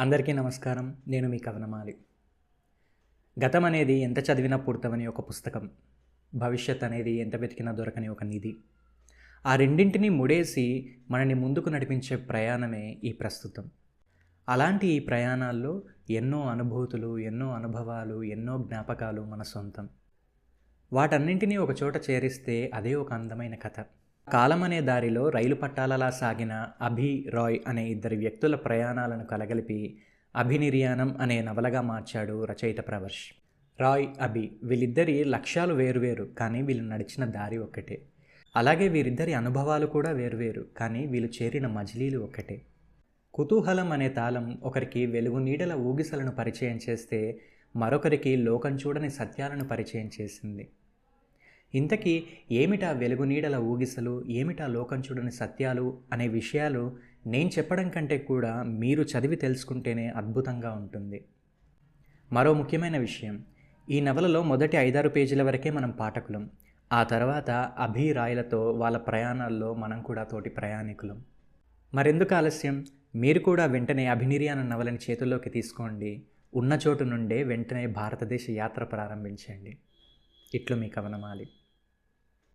అందరికీ నమస్కారం. నేను మీ కవనమాలి. గతం అనేది ఎంత చదివినా పూర్తవని ఒక పుస్తకం. భవిష్యత్ అనేది ఎంత వెతికినా దొరకని ఒక నిధి. ఆ రెండింటినీ ముడేసి మనని ముందుకు నడిపించే ప్రయాణమే ఈ ప్రస్తుతం. అలాంటి ఈ ప్రయాణాల్లో ఎన్నో అనుభూతులు ఎన్నో అనుభవాలు ఎన్నో జ్ఞాపకాలు మన సొంతం. వాటన్నింటినీ ఒక చోట చేరిస్తే అదే ఒక అందమైన కథ. కాలం అనే దారిలో రైలు పట్టాలలా సాగిన అభి రాయ్ అనే ఇద్దరు వ్యక్తుల ప్రయాణాలను కలగలిపి అభినిర్యాణం అనే నవలగా మార్చాడు రచయిత ప్రవర్ష్. రాయ్ అభి వీళ్ళిద్దరి లక్ష్యాలు వేరువేరు కానీ వీళ్ళు నడిచిన దారి ఒక్కటే. అలాగే వీరిద్దరి అనుభవాలు కూడా వేరువేరు కానీ వీళ్ళు చేరిన మజిలీలు ఒక్కటే. కుతూహలం అనే తాళం ఒకరికి వెలుగు నీడల ఊగిసలను పరిచయం చేస్తే మరొకరికి లోకం చూడని సత్యాలను పరిచయం చేసింది. ఇంతకీ ఏమిటా వెలుగు నీడల ఊగిసలు? ఏమిటా లోకం చూడని సత్యాలు? అనే విషయాలు నేను చెప్పడం కంటే కూడా మీరు చదివి తెలుసుకుంటేనే అద్భుతంగా ఉంటుంది. మరో ముఖ్యమైన విషయం ఈ నవలలో మొదటి ఐదారు పేజీల వరకే మనం పాఠకులం. ఆ తర్వాత అభిరాయలతో వాళ్ళ ప్రయాణాల్లో మనం కూడా తోటి ప్రయాణికులం. మరెందుకు ఆలస్యం? మీరు కూడా వెంటనే అభినిర్యాన నవలని చేతుల్లోకి తీసుకోండి. ఉన్న చోటు నుండే వెంటనే భారతదేశ యాత్ర ప్రారంభించండి. ఇట్లు మీ కవనమాలి.